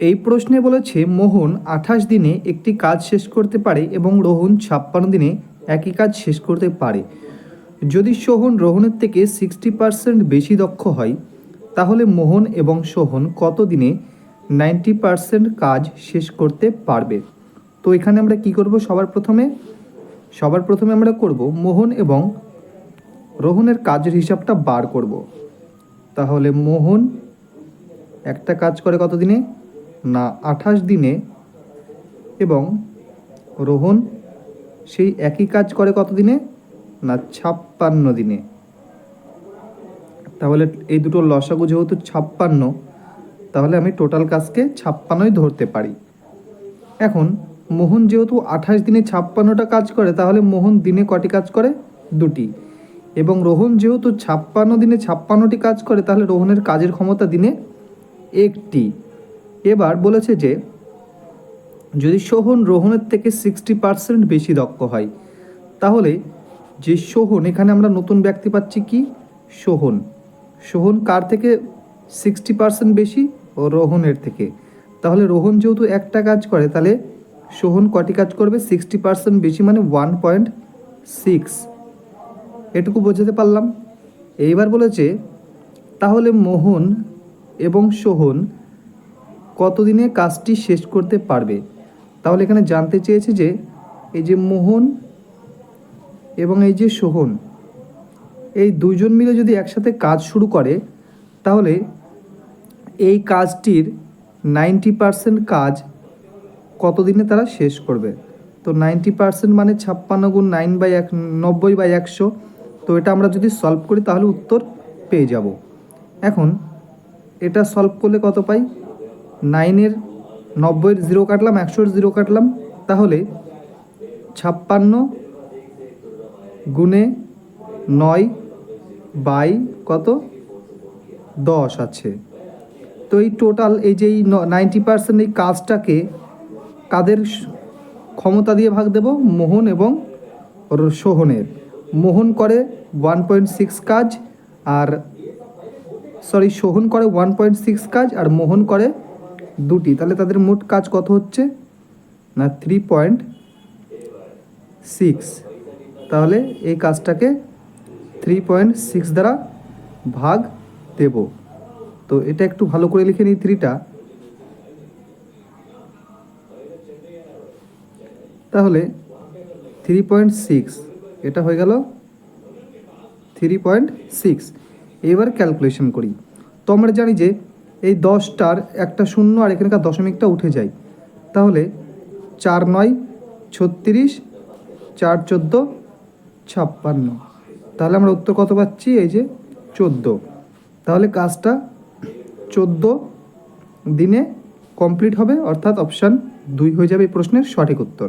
এই প্রশ্নে বলেছে, মোহন আঠাশ দিনে একটি কাজ শেষ করতে পারে এবং রোহন ছাপ্পান্ন দিনে একই কাজ শেষ করতে পারে। যদি সোহন রোহনের থেকে সিক্সটি পার্সেন্ট বেশি দক্ষ হয়, তাহলে মোহন এবং সোহন কত দিনে নাইনটি পার্সেন্ট কাজ শেষ করতে পারবে? তো এখানে আমরা কি করব সবার প্রথমে? সবার প্রথমে আমরা করব মোহন এবং রোহনের কাজের হিসাবটা বার করব। তাহলে মোহন একটা কাজ করে কত দিনে? না আঠাশ দিনে এবং রোহন সেই একই কাজ করে কত দিনে? না ছাপ্পান্ন দিনে। তাহলে এই দুটো লসাগু যেহেতু ছাপ্পান্ন, তাহলে আমি টোটাল কাজকে ছাপ্পান্নই ধরতে পারি। এখন মোহন যেহেতু আঠাশ দিনে ছাপ্পান্নটা কাজ করে, তাহলে মোহন দিনে কটি কাজ করে? দুটি। এবং রোহন যেহেতু ছাপ্পান্ন দিনে ছাপ্পান্নটি কাজ করে, তাহলে রোহনের কাজের ক্ষমতা দিনে একটি। এবার বলেছে যে, যদি সোহন রোহনের থেকে সিক্সটি পার্সেন্ট বেশি দক্ষ হয়, তাহলে যে সোহন এখানে আমরা নতুন ব্যক্তি পাচ্ছি কি? সোহন সোহন কার থেকে সিক্সটি পার্সেন্ট বেশি? ও রোহনের থেকে। তাহলে রোহন যেহেতু একটা কাজ করে, তাহলে সোহন কটি কাজ করবে? সিক্সটি পার্সেন্ট বেশি মানে ওয়ান পয়েন্ট সিক্স এটুকু বোঝাতে পারলাম। এইবার বলেছে, তাহলে মোহন এবং সোহন কতদিনে কাজটি শেষ করতে পারবে? তাহলে এখানে জানতে চেয়েছে যে, এই যে মোহন এবং এই যে সোহন, এই দুইজন মিলে যদি একসাথে কাজ শুরু করে, তাহলে এই কাজটির নাইনটি পারসেন্ট কাজ কতদিনে তারা শেষ করবে? তো নাইনটি পারসেন্ট মানে ছাপ্পান্ন গুণ নাইন বাই এক, নব্বই বাই একশো। তো এটা আমরা যদি সলভ করি, তাহলে উত্তর পেয়ে যাব। এখন এটা সলভ করলে কত পাই? নাইনের নব্বইয়ের জিরো কাটলাম, একশোর জিরো কাটলাম। তাহলে ছাপ্পান্ন গুণে নয় বাই কত? দশ আছে। তো এই টোটাল এই যে এই নাইনটি পার্সেন্ট এই কাজটাকে কাদের ক্ষমতা দিয়ে ভাগ দেব? মোহন এবং সোহনের। মোহন করে ওয়ান পয়েন্ট সিক্স কাজ আর সরি সোহন করে ওয়ান পয়েন্ট সিক্স কাজ আর মোহন করে দুটি, তাহলে তাদের মোট কাজ কত হচ্ছে? না থ্রি পয়েন্ট সিক্স তাহলে এই কাজটাকে থ্রি পয়েন্ট সিক্স দ্বারা ভাগ দেব। তো এটা একটু ভালো করে লিখে নিই থ্রিটা তাহলে থ্রি পয়েন্ট সিক্স এটা হয়ে গেল থ্রি পয়েন্ট সিক্স এবার ক্যালকুলেশন করি। তো আমরা জানি যে এই দশটার একটা শূন্য আর এখানকার দশমিকটা উঠে যায়। তাহলে চার নয়, ছত্রিশ, চার চোদ্দ, ছাপ্পান্ন। তাহলে আমরা উত্তর কত পাচ্ছি? এই যে চোদ্দ। তাহলে কাজটা চোদ্দ দিনে কমপ্লিট হবে, অর্থাৎ অপশান দুই হয়ে যাবে এই প্রশ্নের সঠিক উত্তর।